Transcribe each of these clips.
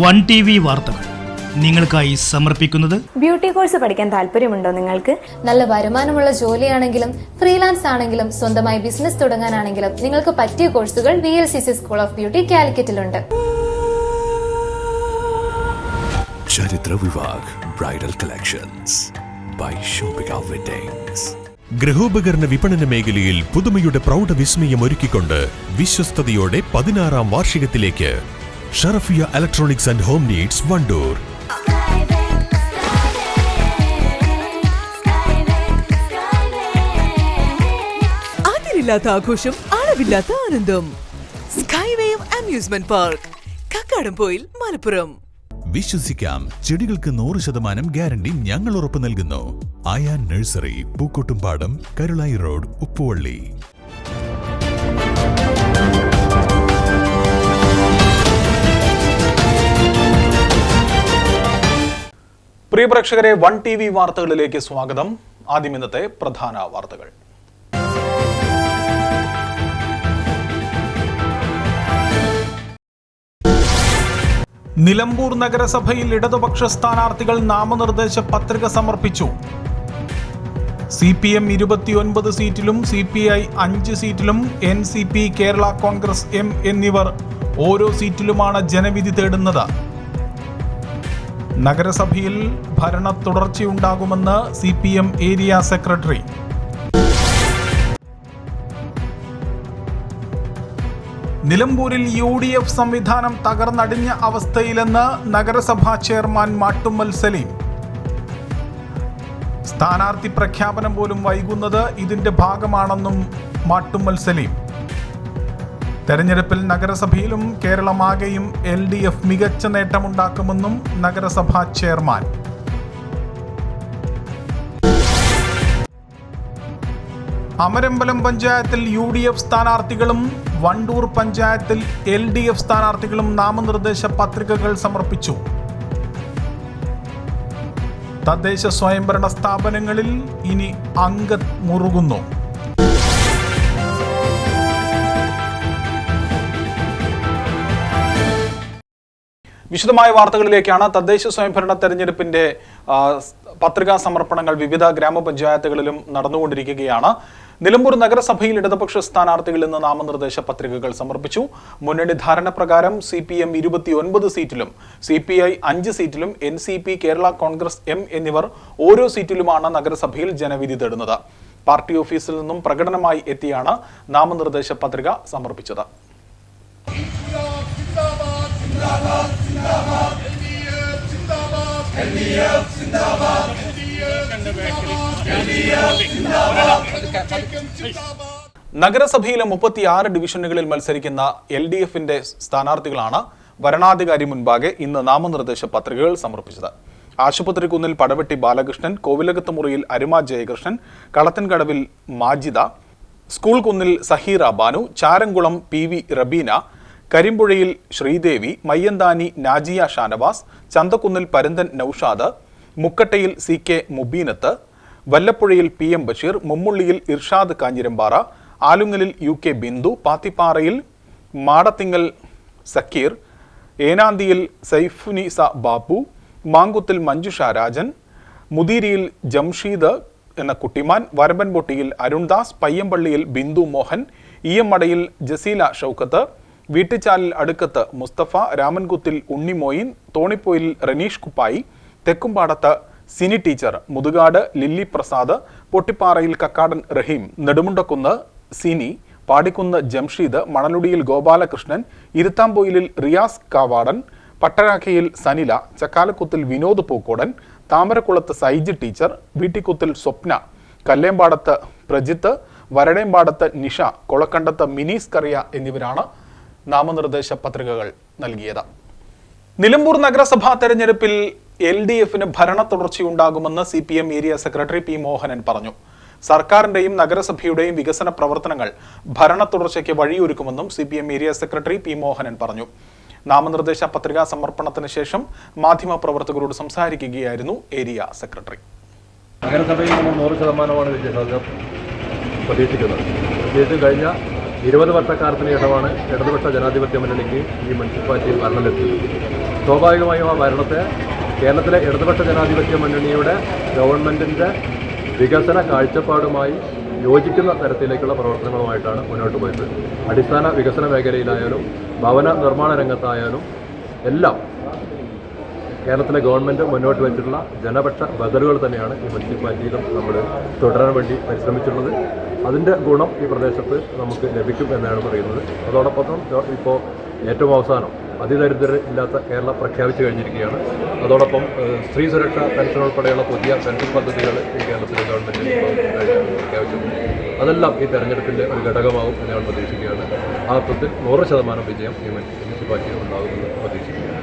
One T V വാർത്തകൾ നിങ്ങൾക്കായി സമർപ്പിക്കുന്നത് ബ്യൂട്ടി കോഴ്സ് പഠിക്കാൻ താല്പര്യമുണ്ടോ നിങ്ങൾക്ക്? നല്ല വരുമാനമുള്ള ജോലിയാണെങ്കിലും ഫ്രീലാൻസ് ആണെങ്കിലും സ്വന്തമായി ബിസിനസ് തുടങ്ങാനാണെങ്കിലും നിങ്ങൾക്ക് പറ്റിയ കോഴ്സുകൾ V L C C school of beauty കാലിക്കറ്റിലുണ്ട്. ചരിത്ര Vivah bridal collections by Shoppika weddings. ഗൃഹോപകരണ വിപണന മേഖലയിൽ പുതുമയുടെ പ്രൗഢ വിസ്മയം ഒരുക്കിക്കൊണ്ട് വിശ്വസ്തയോടെ പതിനാറാം വാർഷികത്തിലേക്ക് Sharafiya electronics and home needs Vandoor അതിരില്ലാത്ത ആഘോഷം അളവില്ലാത്ത ആനന്ദം. Skywave amusement park Kakkadampoyil Malappuram. വിശ്വസിക്കാം ചെടികൾക്ക് നൂറ് ശതമാനം ഗ്യാരണ്ടി ഞങ്ങൾ ഉറപ്പു നൽകുന്നു. Ayan nursery Pookkottumpadam Karulai road Uppuvalli. പ്രിയ പ്രേക്ഷകരെ വൺ ടി വി വാർത്തകളിലേക്ക് സ്വാഗതം. ആദ്യം ഇന്നത്തെ പ്രധാന വാർത്തകൾ. നിലമ്പൂർ നഗരസഭയിൽ ഇടതുപക്ഷ സ്ഥാനാർത്ഥികൾ നാമനിർദ്ദേശ പത്രിക സമർപ്പിച്ചു. സി പി എം ഇരുപത്തിയൊൻപത് സീറ്റിലും സി പി ഐ അഞ്ച് സീറ്റിലും N C P Kerala Congress M എന്നിവർ ഓരോ സീറ്റിലുമാണ് ജനവിധി തേടുന്നത്. നഗരസഭയിൽ ഭരണ തുടർച്ചയുണ്ടാകുമെന്ന് C P M area secretary. നിലമ്പൂരിൽ യു ഡി എഫ് സംവിധാനം തകർന്നടിഞ്ഞ അവസ്ഥയിലെന്ന് നഗരസഭാ ചെയർമാൻ മാട്ടുമ്മൽ സലീം. സ്ഥാനാർത്ഥി പ്രഖ്യാപനം പോലും വൈകുന്നത് ഇതിന്റെ ഭാഗമാണെന്നും മാട്ടുമ്മൽ സലീം. തെരഞ്ഞെടുപ്പിൽ നഗരസഭയിലും കേരളമാകെയും എൽ ഡി എഫ് മികച്ച നേട്ടമുണ്ടാക്കുമെന്നും നഗരസഭാ ചെയർമാൻ. അമരമ്പലം പഞ്ചായത്തിൽ യു ഡി എഫ് സ്ഥാനാർത്ഥികളും വണ്ടൂർ പഞ്ചായത്തിൽ എൽ ഡി എഫ് സ്ഥാനാർത്ഥികളും നാമനിർദ്ദേശ പത്രികകൾ സമർപ്പിച്ചു. തദ്ദേശ സ്വയംഭരണ സ്ഥാപനങ്ങളിൽ ഇനി അംഗ മുറുകുന്നു. വിശദമായ വാർത്തകളിലേക്കാണ് തദ്ദേശ സ്വയംഭരണ തെരഞ്ഞെടുപ്പിന്റെ പത്രികാ സമർപ്പണങ്ങൾ വിവിധ ഗ്രാമപഞ്ചായത്തുകളിലും നടന്നുകൊണ്ടിരിക്കുകയാണ്. നിലമ്പൂർ നഗരസഭയിൽ ഇടതുപക്ഷ സ്ഥാനാർത്ഥികൾ ഇന്ന് നാമനിർദ്ദേശ പത്രികകൾ സമർപ്പിച്ചു. മുന്നണി ധാരണ പ്രകാരം സി പി എം ഇരുപത്തിയൊൻപത് സീറ്റിലും സി പി ഐ അഞ്ച് സീറ്റിലും N C P Kerala Congress M എന്നിവർ ഓരോ സീറ്റിലുമാണ് നഗരസഭയിൽ ജനവിധി തേടുന്നത്. പാർട്ടി ഓഫീസിൽ നിന്നും പ്രകടനമായി എത്തിയാണ് നാമനിർദ്ദേശ പത്രിക സമർപ്പിച്ചത്. നഗരസഭയിലെ മുപ്പത്തിയാറ് ഡിവിഷനുകളിൽ മത്സരിക്കുന്ന എൽ ഡി എഫിന്റെ സ്ഥാനാർത്ഥികളാണ് വരണാധികാരി മുൻപാകെ ഇന്ന് നാമനിർദ്ദേശ പത്രികകൾ സമർപ്പിച്ചത്. ആശുപത്രിക്കുന്നിൽ പടവെട്ടി ബാലകൃഷ്ണൻ കോവിലകത്ത് മുറിയിൽ അരുമ ജയകൃഷ്ണൻ കളത്തൻകടവിൽ മാജിദ സ്കൂൾ കുന്നിൽ സഹീറ ബാനു ചാരംകുളം പി വി റബീന കരിമ്പുഴയിൽ ശ്രീദേവി മയ്യന്താനി നാജിയ ഷാനവാസ് ചന്തക്കുന്നിൽ പരന്തൻ നൌഷാദ് മുക്കട്ടയിൽ സി കെ മുബീനത്ത് വല്ലപ്പുഴയിൽ പി എം ബഷീർ മുമ്മുള്ളിയിൽ ഇർഷാദ് കാഞ്ഞിരമ്പാറ ആലുങ്ങലിൽ യു കെ ബിന്ദു പാത്തിപ്പാറയിൽ മാടത്തിങ്ങൽ സക്കീർ ഏനാന്തിയിൽ സൈഫുനിസ ബാബു മാങ്കുത്തിൽ മഞ്ജുഷ രാജൻ മുതിരിയിൽ ജംഷീദ് എന്ന കുട്ടിമാൻ വരമ്പൻപൊട്ടിയിൽ അരുൺദാസ് പയ്യമ്പള്ളിയിൽ ബിന്ദു മോഹൻ ഇയമ്മടയിൽ ജസീല ഷൗക്കത്ത് വീട്ടിച്ചാലിൽ അടുക്കത്ത് മുസ്തഫ രാമൻകുത്തിൽ ഉണ്ണിമോയിൻ തോണിപ്പോയിൽ റനീഷ് കുപ്പായി തെക്കുംപാടത്ത് സിനി ടീച്ചർ മുതുകാട് ലില്ലി പ്രസാദ് പൊട്ടിപ്പാറയിൽ കക്കാടൻ റഹീം നെടുമുണ്ടക്കുന്ന് സിനി പാടിക്കുന്ന് ജംഷീദ് മണലുടിയിൽ ഗോപാലകൃഷ്ണൻ ഇരുത്താംപൊയിലിൽ റിയാസ് കാവാടൻ പട്ടരാഖയിൽ സനില ചക്കാലക്കുത്തിൽ വിനോദ് പൂക്കോടൻ താമരക്കുളത്ത് സൈജി ടീച്ചർ വീട്ടിക്കുത്തിൽ സ്വപ്ന കല്ലേമ്പാടത്ത് പ്രജിത്ത് വരടേമ്പാടത്ത് നിഷ കൊളക്കണ്ടത്ത് മിനീസ് കറിയ എന്നിവരാണ് നാമനിർദ്ദേശ പത്രികകൾ നൽകിയത്. നിലമ്പൂർ നഗരസഭാ തെരഞ്ഞെടുപ്പിൽ എൽ ഡി എഫിന് ഭരണ തുടർച്ചയുണ്ടാകുമെന്ന് C P M area secretary P Mohanan പറഞ്ഞു. സർക്കാരിന്റെയും നഗരസഭയുടെയും വികസന പ്രവർത്തനങ്ങൾ ഭരണ തുടർച്ചയ്ക്ക് വഴിയൊരുക്കുമെന്നും C P M area secretary P Mohanan പറഞ്ഞു. നാമനിർദ്ദേശ പത്രികാ സമർപ്പണത്തിന് ശേഷം മാധ്യമപ്രവർത്തകരോട് സംസാരിക്കുകയായിരുന്നു ഏരിയ സെക്രട്ടറി. നഗരസഭയിൽ നമ്മൾ നൂറ് ശതമാനമാണ് വിജയസാധ്യത പ്രതീക്ഷിക്കുന്നത്. പ്രത്യേകിച്ച് കഴിഞ്ഞ ഇരുപത് വർഷക്കാലത്തിന് ശേഷമാണ് ഇടതുപക്ഷ ജനാധിപത്യ മുന്നണിക്ക് ഈ മുനിസിപ്പാലിറ്റിയിൽ ഭരണമെത്തിയത്. സ്വാഭാവികമായും ആ ഭരണത്തെ കേരളത്തിലെ ഇടതുപക്ഷ ജനാധിപത്യ മുന്നണിയുടെ ഗവൺമെന്റിന്റെ വികസന കാഴ്ചപ്പാടുമായി യോജിക്കുന്ന തരത്തിലേക്കുള്ള പ്രവർത്തനങ്ങളുമായിട്ടാണ് മുന്നോട്ട് പോയത്. അടിസ്ഥാന വികസന മേഖലയിലായാലും ഭവന നിർമ്മാണ രംഗത്തായാലും എല്ലാം കേരളത്തിലെ ഗവൺമെന്റ് മുന്നോട്ട് വെച്ചിട്ടുള്ള ജനപക്ഷ ബദലുകൾ തന്നെയാണ് ഈ മുനിസിപ്പാലിറ്റിയിലും നമ്മൾ തുടരാൻ വേണ്ടി പരിശ്രമിച്ചിട്ടുള്ളത്. അതിന്റെ ഗുണം ഈ പ്രദേശത്ത് നമുക്ക് ലഭിക്കും എന്നാണ് പറയുന്നത്. അതോടൊപ്പം ഇപ്പോൾ ഏറ്റവും അവസാനം അതിദരിദ്രർ ഇല്ലാത്ത കേരളം പ്രഖ്യാപിച്ചു കഴിഞ്ഞിരിക്കുകയാണ്. അതോടൊപ്പം സ്ത്രീ സുരക്ഷ പെൻഷൻ ഉൾപ്പെടെയുള്ള പുതിയ പെൻഷൻ പദ്ധതികൾ ഈ കേരളത്തിലെ ഗവൺമെന്റ് പ്രഖ്യാപിച്ചിട്ടുണ്ട് അതെല്ലാം ഈ തെരഞ്ഞെടുപ്പിന്റെ ഒരു ഘടകമാകും എന്ന് ഞാൻ പ്രതീക്ഷിക്കുകയാണ്. ആ അർത്ഥത്തിൽ നൂറ് ശതമാനം വിജയം ഈ മുനിസിപ്പാലിറ്റിയിൽ ഉണ്ടാകുമെന്ന് പ്രതീക്ഷിക്കുകയാണ്.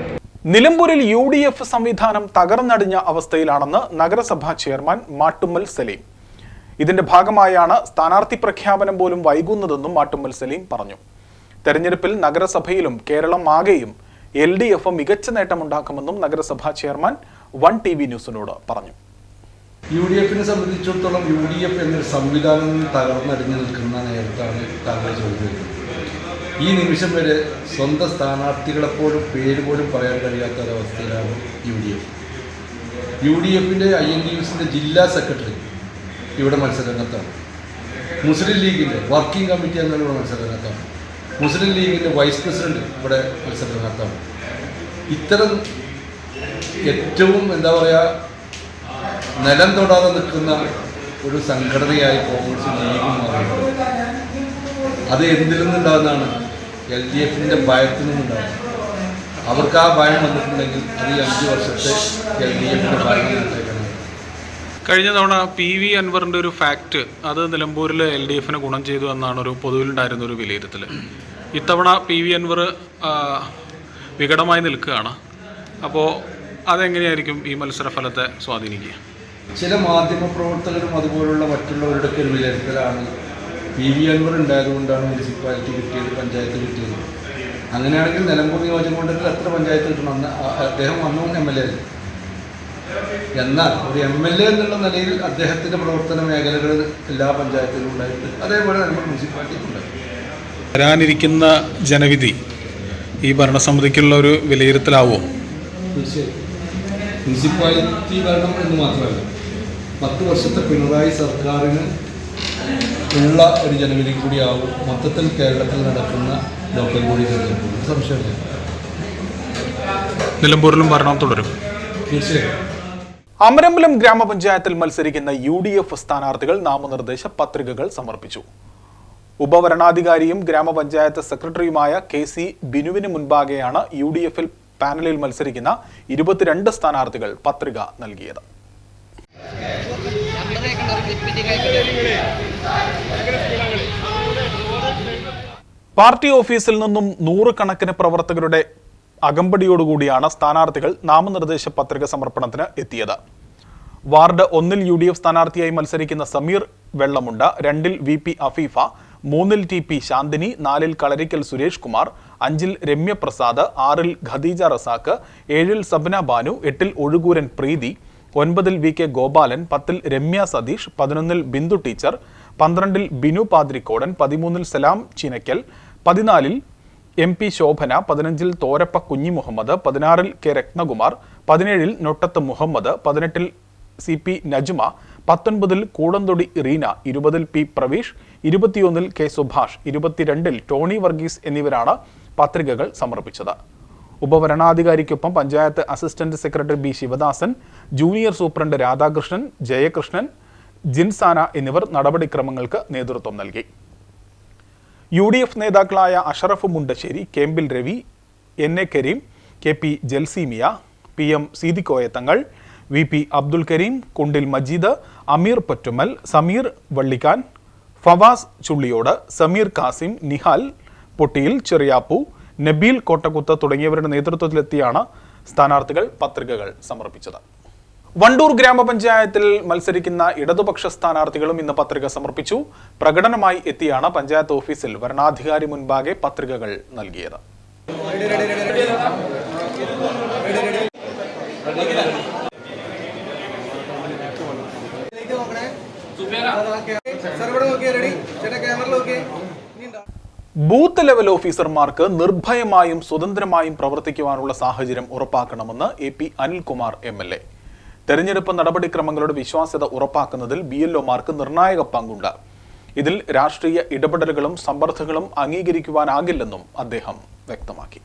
നിലമ്പൂരിൽ യു ഡി എഫ് സംവിധാനം തകർന്നടിഞ്ഞ അവസ്ഥയിലാണെന്ന് നഗരസഭാ ചെയർമാൻ മാട്ടുമ്മൽ സലീം. ഇതിന്റെ ഭാഗമായാണ് സ്ഥാനാർത്ഥി പ്രഖ്യാപനം പോലും വൈകുന്നതെന്നും മാട്ടുമ്മൽ സലീം പറഞ്ഞു. തെരഞ്ഞെടുപ്പിൽ നഗരസഭയിലും കേരളം ആകെയും എൽ ഡി എഫ് മികച്ച നേട്ടമുണ്ടാക്കുമെന്നും നഗരസഭാ ചെയർമാൻ വൺ ടി വി ന്യൂസിനോട് പറഞ്ഞു. യു ഡി എഫിനെ സംബന്ധിച്ചിടത്തോളം യു ഡി എഫ് എന്നൊരു സംവിധാനം തകർന്നടിഞ്ഞു നിൽക്കുന്ന നേരത്താണ് താങ്കൾ ചോദിച്ചത് ഈ നിമിഷം വരെ സ്വന്തം സ്ഥാനാർത്ഥികളെപ്പോലും പേര് പോലും പറയാൻ കഴിയാത്ത ഒരവസ്ഥയിലാണ് U D F. U D എഫിന്റെ ഐ എൻ ഡി യുസിന്റെ ജില്ലാ സെക്രട്ടറി ഇവിടെ മത്സരരംഗത്താണ്. മുസ്ലിം ലീഗിന്റെ വർക്കിംഗ് കമ്മിറ്റി അംഗങ്ങൾ മത്സരരംഗത്താണ്. മുസ്ലിം ലീഗിന്റെ വൈസ് പ്രസിഡന്റ് ഇവിടെ മത്സരരംഗത്താണ്. ഇത്തരം ഏറ്റവും എന്താ പറയുക നിലം തൊടാതെ നിൽക്കുന്ന ഒരു സംഘടനയായി കോൺഗ്രസ് ലീഗും മാറിയിട്ടുണ്ട്. അത് എന്തിൽ നിന്നുണ്ടാകുന്നതാണ്? എൽ ഡി എഫിന്റെ ഭയത്തിൽ നിന്നുണ്ടാകുന്നത്. അവർക്ക് ആ ഭയം വന്നിട്ടുണ്ടെങ്കിൽ അത് അഞ്ച് വർഷത്തെ എൽ ഡി എഫിന്റെ ഭയം കഴിഞ്ഞ തവണ പി വി അൻവറിന്റെ ഒരു ഫാക്റ്റ് അത് നിലമ്പൂരിൽ എൽ ഡി എഫിന് ഗുണം ചെയ്തു എന്നാണ് ഒരു പൊതുവിലുണ്ടായിരുന്ന ഒരു വിലയിരുത്തൽ ഇത്തവണ പി വി അൻവർ വികടമായി നിൽക്കുകയാണ്. അപ്പോൾ അതെങ്ങനെയായിരിക്കും ഈ മത്സരഫലത്തെ സ്വാധീനിക്കുക? ചില മാധ്യമ പ്രവർത്തകരും അതുപോലുള്ള മറ്റുള്ളവരുടെ ഒക്കെ ഒരു വിലയിരുത്തലാണ് പി വി അൻവർ ഉണ്ടായതുകൊണ്ടാണ് മുനിസിപ്പാലിറ്റി കിട്ടിയത് പഞ്ചായത്ത് കിട്ടിയത്. അങ്ങനെയാണെങ്കിൽ നിലമ്പൂർ നിയോജകമണ്ഡലത്തിൽ എത്ര പഞ്ചായത്ത് കിട്ടണം അദ്ദേഹം അന്നും എം എൽ എ എന്നാൽ ഒരു എം എൽ എ എന്നുള്ള നിലയിൽ അദ്ദേഹത്തിന്റെ പ്രവർത്തന മേഖലകൾ എല്ലാ പഞ്ചായത്തിലും ഉണ്ടായിട്ടുണ്ട് അതേപോലെ നമ്മുടെ മുനിസിപ്പാലിറ്റിക്കുണ്ട് വരാനിരിക്കുന്ന ജനവിധി ഈ ഭരണസമിതിക്കുള്ള ഒരു വിലയിരുത്തലാവോ തീർച്ചയായും മുനിസിപ്പാലിറ്റി ഭരണം എന്ന് മാത്രമല്ല പത്ത് വർഷത്തെ പിണറായി സർക്കാരിന് ഉള്ള ഒരു ജനവിധി കൂടിയാവും മൊത്തത്തിൽ കേരളത്തിൽ നടക്കുന്ന ലോക്കൽ ബോഡി തെരഞ്ഞെടുപ്പ് സംശയമില്ല. നിലമ്പൂരിലും ഭരണം തുടരും. തീർച്ചയായും അമരമ്പലം ഗ്രാമപഞ്ചായത്തിൽ മത്സരിക്കുന്ന യു ഡി എഫ് സ്ഥാനാർത്ഥികൾ നാമനിർദ്ദേശ പത്രികകൾ സമർപ്പിച്ചു. ഉപവരണാധികാരിയും ഗ്രാമപഞ്ചായത്ത് സെക്രട്ടറിയുമായ കെ സി ബിനുവിന് മുൻപാകെയാണ് യു ഡി എഫിൽ പാനലിൽ മത്സരിക്കുന്ന ഇരുപത്തിരണ്ട് സ്ഥാനാർത്ഥികൾ പത്രിക നൽകിയത്. പാർട്ടി ഓഫീസിൽ നിന്നും നൂറുകണക്കിന് പ്രവർത്തകരുടെ അകമ്പടിയോടുകൂടിയാണ് സ്ഥാനാർത്ഥികൾ നാമനിർദ്ദേശ പത്രിക സമർപ്പണത്തിന് എത്തിയത്. വാർഡ് ഒന്നിൽ യു ഡി എഫ് സ്ഥാനാർത്ഥിയായി മത്സരിക്കുന്ന സമീർ വെള്ളമുണ്ട രണ്ടിൽ വി പി അഫീഫ മൂന്നിൽ ടി പി ശാന്തിനി നാലിൽ കളരിക്കൽ സുരേഷ് കുമാർ അഞ്ചിൽ രമ്യപ്രസാദ് ആറിൽ ഖദീജ റസാക്ക് ഏഴിൽ സബ്ന ബാനു എട്ടിൽ ഒഴുകൂരൻ പ്രീതി ഒൻപതിൽ വി കെ ഗോപാലൻ പത്തിൽ രമ്യ സതീഷ് പതിനൊന്നിൽ ബിന്ദു ടീച്ചർ പന്ത്രണ്ടിൽ ബിനു പാദ്രിക്കോടൻ പതിമൂന്നിൽ സലാം ചിനക്കൽ പതിനാലിൽ എം പി ശോഭന പതിനഞ്ചിൽ തോരപ്പ കുഞ്ഞി മുഹമ്മദ് പതിനാറിൽ കെ രത്നകുമാർ പതിനേഴിൽ നൊട്ടത്ത് മുഹമ്മദ് പതിനെട്ടിൽ സി പി നജ്മ പത്തൊൻപതിൽ കൂടന്തൊടി റീന ഇരുപതിൽ പി പ്രവീഷ് ഇരുപത്തിയൊന്നിൽ കെ സുഭാഷ് ഇരുപത്തിരണ്ടിൽ ടോണി വർഗീസ് എന്നിവരാണ് പത്രികകൾ സമർപ്പിച്ചത്. ഉപവരണാധികാരിക്കൊപ്പം panchayat assistant secretary B Sivadasan junior superintendent Radhakrishnan Jayakrishnan Jinsana എന്നിവർ നടപടിക്രമങ്ങൾക്ക് നേതൃത്വം നൽകി. യു ഡി എഫ് നേതാക്കളായ Ashraf Mundassery Kempil Ravi N A Kareem K P Jalseemiya P M Seethikoya Thangal V P Abdul Kareem Kundil Majeed Ameer Pottumal Sameer Vallikkan Favas Chulliyode Sameer Kasim Nihal പൊട്ടിയിൽ Cheriyappu Nabeel Kottakkuth തുടങ്ങിയവരുടെ നേതൃത്വത്തിലെത്തിയാണ് സ്ഥാനാർത്ഥികൾ പത്രികകൾ സമർപ്പിച്ചത്. വണ്ടൂർ ഗ്രാമപഞ്ചായത്തിൽ മത്സരിക്കുന്ന ഇടതുപക്ഷ സ്ഥാനാർത്ഥികളും ഇന്ന് പത്രിക സമർപ്പിച്ചു. പ്രകടനമായി എത്തിയാണ് പഞ്ചായത്ത് ഓഫീസിൽ വരണാധികാരി മുൻപാകെ പത്രികകൾ നൽകിയത്. ബൂത്ത് ലെവൽ ഓഫീസർമാർക്ക് നിർഭയമായും സ്വതന്ത്രമായും പ്രവർത്തിക്കുവാനുള്ള സാഹചര്യം ഉറപ്പാക്കണമെന്ന് A P Anilkumar M L A. തെരഞ്ഞെടുപ്പ് നടപടിക്രമങ്ങളുടെ വിശ്വാസ്യത ഉറപ്പാക്കുന്നതിൽ ബി എൽ ഒമാർക്ക് നിർണായക പങ്കുണ്ട്. ഇതിൽ രാഷ്ട്രീയ ഇടപെടലുകളും സമ്മർദ്ദങ്ങളും അംഗീകരിക്കുവാനാകില്ലെന്നും അദ്ദേഹം വ്യക്തമാക്കി.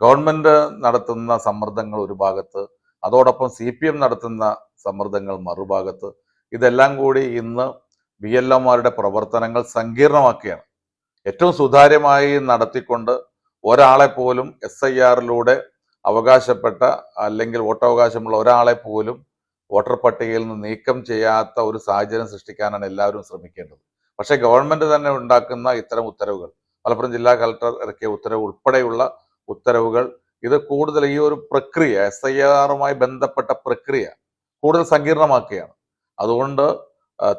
ഗവൺമെന്റ് നടത്തുന്ന സമ്മർദ്ദങ്ങൾ ഒരു ഭാഗത്ത് അതോടൊപ്പം സി പി എം നടത്തുന്ന സമ്മർദ്ദങ്ങൾ മറുഭാഗത്ത്. ഇതെല്ലാം കൂടി ഇന്ന് ബി എൽ ഒമാരുടെ പ്രവർത്തനങ്ങൾ സങ്കീർണമാക്കുകയാണ്. ഏറ്റവും സുതാര്യമായി നടത്തിക്കൊണ്ട് ഒരാളെ പോലും എസ് ഐ ആറിലൂടെ അവകാശപ്പെട്ട അല്ലെങ്കിൽ വോട്ടവകാശമുള്ള ഒരാളെ പോലും വോട്ടർ പട്ടികയിൽ നിന്ന് നീക്കം ചെയ്യാത്ത ഒരു സാഹചര്യം സൃഷ്ടിക്കാനാണ് എല്ലാവരും ശ്രമിക്കേണ്ടത്. പക്ഷേ ഗവൺമെന്റ് തന്നെ ഉണ്ടാക്കുന്ന ഇത്തരം ഉത്തരവുകൾ മലപ്പുറം ജില്ലാ കളക്ടർ ഇറക്കിയ ഉത്തരവ് ഉൾപ്പെടെയുള്ള ഉത്തരവുകൾ ഇത് കൂടുതൽ ഈ ഒരു പ്രക്രിയ എസ് ഐ ആറുമായി ബന്ധപ്പെട്ട പ്രക്രിയ കൂടുതൽ സങ്കീർണമാക്കുകയാണ്. അതുകൊണ്ട്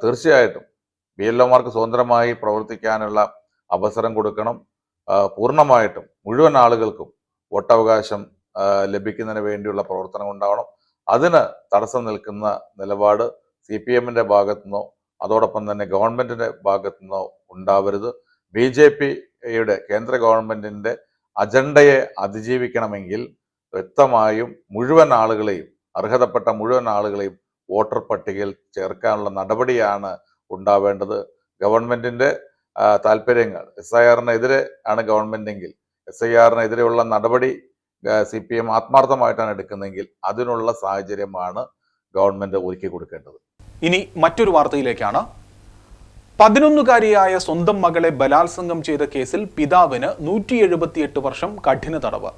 തീർച്ചയായിട്ടും ബി എൽ ഒമാർക്ക് സ്വതന്ത്രമായി പ്രവർത്തിക്കാനുള്ള അവസരം കൊടുക്കണം. പൂർണമായിട്ടും മുഴുവൻ ആളുകൾക്കും വോട്ടവകാശം ലഭിക്കുന്നതിന് വേണ്ടിയുള്ള പ്രവർത്തനം ഉണ്ടാവണം. അതിന് തടസ്സം നിൽക്കുന്ന നിലപാട് സി പി എമ്മിന്റെ ഭാഗത്തുനിന്നോ അതോടൊപ്പം തന്നെ ഗവൺമെന്റിന്റെ ഭാഗത്തുനിന്നോ ഉണ്ടാവരുത്. ബി ജെ പിയുടെ കേന്ദ്ര ഗവൺമെന്റിന്റെ അജണ്ടയെ അതിജീവിക്കണമെങ്കിൽ വ്യക്തമായും മുഴുവൻ ആളുകളെയും അർഹതപ്പെട്ട മുഴുവൻ ആളുകളെയും വോട്ടർ പട്ടികയിൽ ചേർക്കാനുള്ള നടപടിയാണ് ഉണ്ടാവേണ്ടത്. ഗവൺമെന്റിന്റെ താല്പര്യങ്ങൾ എസ് ഐ ആറിനെതിരെ ആണ് ഗവൺമെന്റെങ്കിൽ എസ് ഐ ആറിനെതിരെയുള്ള നടപടി സി പി എം ആത്മാർത്ഥമായിട്ടാണ് എടുക്കുന്നതെങ്കിൽ അതിനുള്ള സാഹചര്യമാണ് ഗവൺമെന്റ് ഒരുക്കി കൊടുക്കേണ്ടത്. ഇനി മറ്റൊരു വാർത്തയിലേക്കാണ്. പതിനൊന്നുകാരിയായ സ്വന്തം മകളെ ബലാത്സംഗം ചെയ്ത കേസിൽ പിതാവിന് നൂറ്റി എഴുപത്തിയെട്ട് വർഷം കഠിന തടവ്.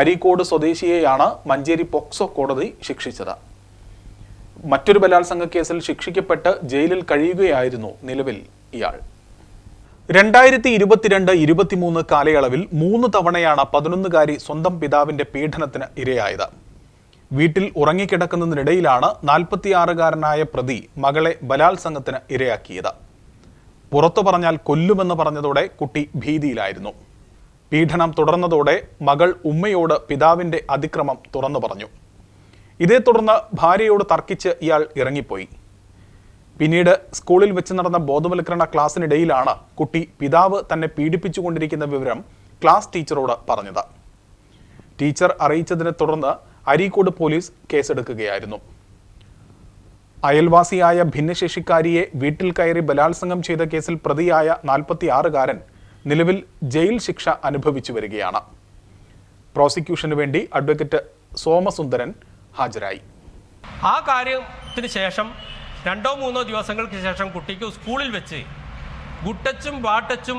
അരീക്കോട് സ്വദേശിയെയാണ് മഞ്ചേരി പോക്സോ കോടതി ശിക്ഷിച്ചത്. മറ്റൊരു ബലാത്സംഗ കേസിൽ ശിക്ഷിക്കപ്പെട്ട് ജയിലിൽ കഴിയുകയായിരുന്നു നിലവിൽ ഇയാൾ. രണ്ടായിരത്തി ഇരുപത്തിരണ്ട് ഇരുപത്തിമൂന്ന് കാലയളവിൽ മൂന്ന് തവണയാണ് പതിനൊന്നുകാരി സ്വന്തം പിതാവിന്റെ പീഡനത്തിന് ഇരയായത്. വീട്ടിൽ ഉറങ്ങിക്കിടക്കുന്നതിനിടയിലാണ് നാൽപ്പത്തിയാറുകാരനായ പ്രതി മകളെ ബലാത്സംഗത്തിന് ഇരയാക്കിയത്. പുറത്തു പറഞ്ഞാൽ കൊല്ലുമെന്ന് പറഞ്ഞതോടെ കുട്ടി ഭീതിയിലായിരുന്നു. പീഡനം തുടർന്നതോടെ മകൾ ഉമ്മയോട് പിതാവിന്റെ അതിക്രമം തുറന്നു പറഞ്ഞു. ഇതേ തുടർന്ന് ഭാര്യയോട് തർക്കിച്ച് ഇയാൾ ഇറങ്ങിപ്പോയി. പിന്നീട് സ്കൂളിൽ വെച്ച് നടന്ന ബോധവൽക്കരണ ക്ലാസ്സിനിടയിലാണ് കുട്ടി പിതാവ് തന്നെ പീഡിപ്പിച്ചുകൊണ്ടിരിക്കുന്ന വിവരം ക്ലാസ് ടീച്ചറോട് പറഞ്ഞത്. ടീച്ചർ അറിയിച്ചതിനെ തുടർന്ന് അരീക്കോട് പോലീസ് കേസെടുക്കുകയായിരുന്നു. അയൽവാസിയായ ഭിന്നശേഷിക്കാരിയെ വീട്ടിൽ കയറി ബലാത്സംഗം ചെയ്ത കേസിൽ പ്രതിയായ നാൽപ്പത്തിയാറുകാരൻ നിലവിൽ ജയിൽ ശിക്ഷ അനുഭവിച്ചു വരികയാണ്. പ്രോസിക്യൂഷന് വേണ്ടി അഡ്വക്കേറ്റ് സോമസുന്ദരൻ ഹാജരായി. ആ കാര്യത്തിന് ശേഷം രണ്ടോ മൂന്നോ ദിവസങ്ങൾക്ക് ശേഷം കുട്ടിക്ക് സ്കൂളിൽ വെച്ച് ഗുട്ടച്ചും വാട്ടച്ചും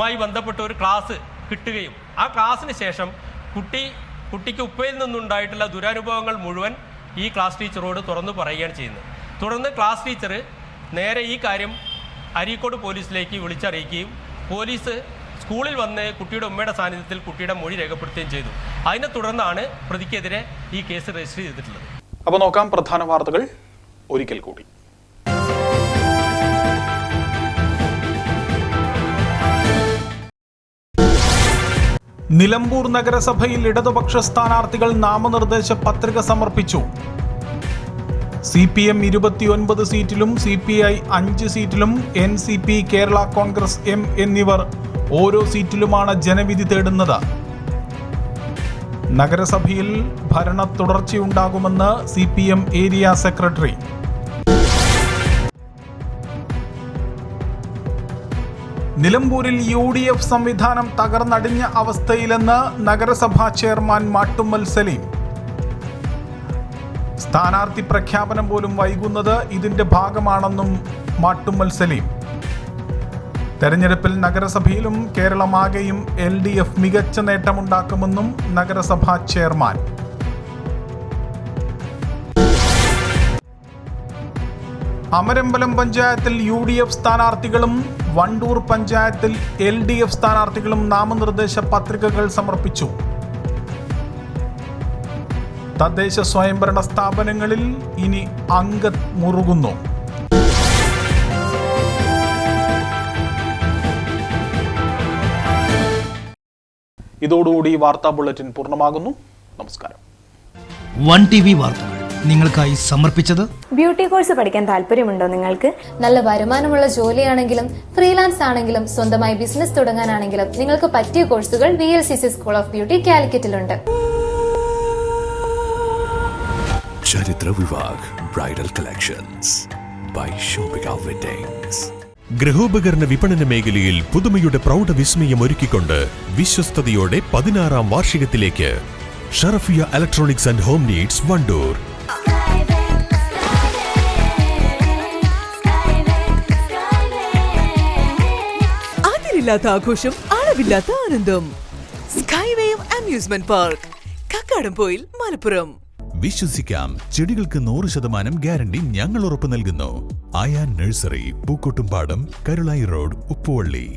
മായി ബന്ധപ്പെട്ട ഒരു ക്ലാസ് കിട്ടുകയും ആ ക്ലാസ്സിന് ശേഷം കുട്ടി കുട്ടിക്ക് ഉപ്പയിൽ നിന്നുണ്ടായിട്ടുള്ള ദുരനുഭവങ്ങൾ മുഴുവൻ ഈ ക്ലാസ് ടീച്ചറോട് തുറന്നു പറയുകയാണ് ചെയ്യുന്നത്. തുടർന്ന് ക്ലാസ് ടീച്ചർ നേരെ ഈ കാര്യം അരീക്കോട് പോലീസിലേക്ക് വിളിച്ചറിയിക്കുകയും പോലീസ് സ്കൂളിൽ വന്ന് കുട്ടിയുടെ ഉമ്മയുടെ സാന്നിധ്യത്തിൽ കുട്ടിയുടെ മൊഴി രേഖപ്പെടുത്തുകയും ചെയ്തു. അതിനെ തുടർന്നാണ് പ്രതിക്കെതിരെ ഈ കേസ് രജിസ്റ്റർ ചെയ്തിട്ടുള്ളത്. അപ്പോൾ നോക്കാം പ്രധാന വാർത്തകൾ. ഒരിക്കൽ കൂടി. നിലമ്പൂർ നഗരസഭയിൽ ഇടതുപക്ഷ സ്ഥാനാർത്ഥികൾ നാമനിർദ്ദേശ പത്രിക സമർപ്പിച്ചു. സി പി എം ഇരുപത്തിയൊൻപത് സീറ്റിലും സി പി ഐ അഞ്ച് സീറ്റിലും N C P Kerala Congress M എന്നിവർ ഓരോ സീറ്റിലുമാണ് ജനവിധി തേടുന്നത്. നഗരസഭയിൽ ഭരണ തുടർച്ചയുണ്ടാകുമെന്ന് C P M area secretary. നിലമ്പൂരിൽ യു ഡി എഫ് സംവിധാനം തകർന്നടിഞ്ഞ അവസ്ഥയിലെന്ന് നഗരസഭാ ചെയർമാൻ മാട്ടുമ്മൽ സലീം. സ്ഥാനാർത്ഥി പ്രഖ്യാപനം പോലും വൈകുന്നത് ഇതിന്റെ ഭാഗമാണെന്നും മാട്ടുമ്മൽ സലീം. തെരഞ്ഞെടുപ്പിൽ നഗരസഭയിലും കേരളമാകെയും എൽ ഡി എഫ് മികച്ച നേട്ടമുണ്ടാക്കുമെന്നും നഗരസഭാ ചെയർമാൻ. അമരമ്പലം പഞ്ചായത്തിൽ യു ഡി എഫ് സ്ഥാനാർത്ഥികളും വണ്ടൂർ പഞ്ചായത്തിൽ എൽ ഡി എഫ് സ്ഥാനാർത്ഥികളും നാമനിർദ്ദേശ പത്രികകൾ സമർപ്പിച്ചു. തദ്ദേശ സ്വയംഭരണ സ്ഥാപനങ്ങളിൽ ഇനി അംഗ മുറുകുന്നു. ഇതോടുകൂടി വാർത്താ ബുള്ളറ്റിൻ പൂർണമാകുന്നു. നമസ്കാരം. വൺ ടി വി വാർത്തകൾ നിങ്ങൾക്കായി സമർപ്പിച്ചത് ബ്യൂട്ടി കോഴ്സ് പഠിക്കാൻ താല്പര്യമുണ്ടോ നിങ്ങൾക്ക്? നല്ല വരുമാനമുള്ള ജോലിയാണെങ്കിലും ഫ്രീലാൻസ് ആണെങ്കിലും സ്വന്തമായി ബിസിനസ് തുടങ്ങാനാണെങ്കിലും നിങ്ങൾക്ക് പറ്റിയ കോഴ്സുകൾ V L C C school of beauty കാലിക്കറ്റിലുണ്ട്. Charithra Vivah bridal collections by Shopika weddings ഗൃഹോപകരണ വിപണന മേഖലയിൽ പുതുമയുടെ പ്രൗഢ വിസ്മയം ഒരുക്കിക്കൊണ്ട് വിശ്വസ്തയോടെ പതിനാറാം വാർഷികത്തിലേക്ക്. Sharafiya electronics and home needs Wandoor. ആഘോഷം അളവില്ലാത്ത ആനന്ദം. Skywave amusement park Kakkadampoyil Malappuram. വിശ്വസിക്കാം. ചെടികൾക്ക് നൂറ് ശതമാനം ഗ്യാരണ്ടി ഞങ്ങൾ ഉറപ്പു നൽകുന്നു. Ayan nursery Pookkottumpadam Karulai road Uppuvalli.